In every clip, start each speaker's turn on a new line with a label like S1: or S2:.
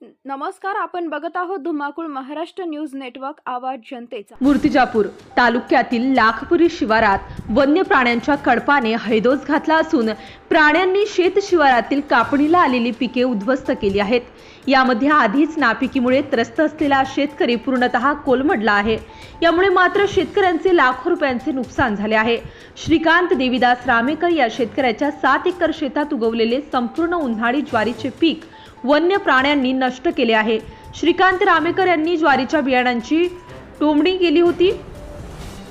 S1: नमस्कार आपण बघत आहोत धुमाकूळ महाराष्ट्र न्यूज नेटवर्क आवाज जनतेचा.
S2: मूर्तिजापूर तालुक्यातील लाखपुरी शिवारात वन्य प्राण्यांच्या कडपाने हैदोस घातला असून प्राण्यांनी शेत शिवारातील कापणीला आलेली पिके उद्ध्वस्त केली आहेत. यामध्ये आधीच नापिकीमुळे त्रस्त असलेला शेतकरी पूर्णतः कोलमडला आहे. यामुळे मात्र शेतकऱ्यांचे लाखो रुपयांचे नुकसान झाले आहे. श्रीकांत देवीदास रामेकर या शेतकऱ्याच्या सात एकर शेतात उगवलेले संपूर्ण उन्हाळी ज्वारीचे पीक वन्य प्राण्यांनी नष्ट केले आहे. श्रीकांत रामेकर यांनी ज्वारीच्या बियाणांची टोमणी केली होती.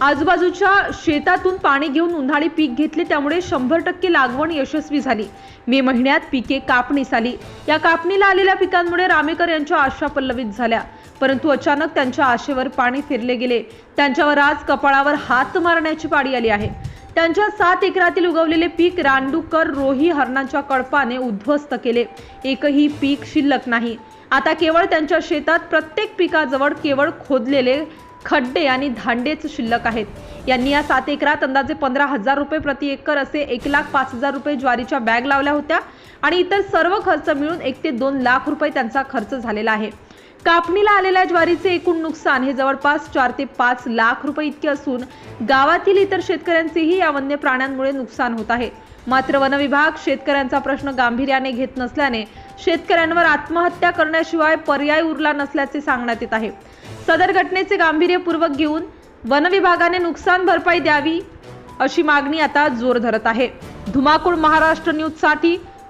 S2: आजूबाजूच्या शेतातून पाणी घेऊन उन्हाळी पीक घेतले त्यामुळे शंभर टक्के लागवण यशस्वी झाली. मे महिन्यात पिके कापणीस आली. या कापणीला आलेल्या पिकांमुळे रामेकर यांच्या आशा पल्लवित झाल्या. परंतु अचानक त्यांच्या आशेवर पाणी फिरले गेले. त्यांच्यावर आज कपाळावर हात मारण्याची पाळी आली आहे. त्यांच्या सात एकरातील उगवलेले पीक रानडुक्कर रोही हरणांच्या कळपाने उद्ध्वस्त केले. एकही पीक शिल्लक नाही. आता केवळ त्यांच्या शेतात प्रत्येक पिकाजवळ केवळ खोदलेले खड्डे आणि धांडेच शिल्लक आहेत. यांनी या सात एकरात अंदाजे पंधरा हजार रुपये प्रति एकर असे एक लाख पाच हजार रुपये ज्वारीच्या बॅग लावल्या होत्या आणि इतर सर्व खर्च मिळून एक ते दोन लाख रुपये त्यांचा खर्च झालेला आहे. कापणीला आलेल्या ज्वारीचे एकूण नुकसान हे जवळपास चार ते पाच लाख रुपये इतके असून गावातील इतर शेतकऱ्यांचेही या वन्य प्राण्यांमुळे नुकसान होत आहे. मात्र वनविभाग शेतकऱ्यांचा प्रश्न गांभीर्याने घेत नसल्याने शेतकऱ्यांवर आत्महत्या करण्याशिवाय पर्याय उरला नसल्याचे सांगण्यात येत आहे. सदर घटनेचे गांभीर्यपूर्वक घेऊन वनविभागाने नुकसान भरपाई द्यावी अशी मागणी आता जोर धरत आहे. धुमाकूळ महाराष्ट्र न्यूजसाठी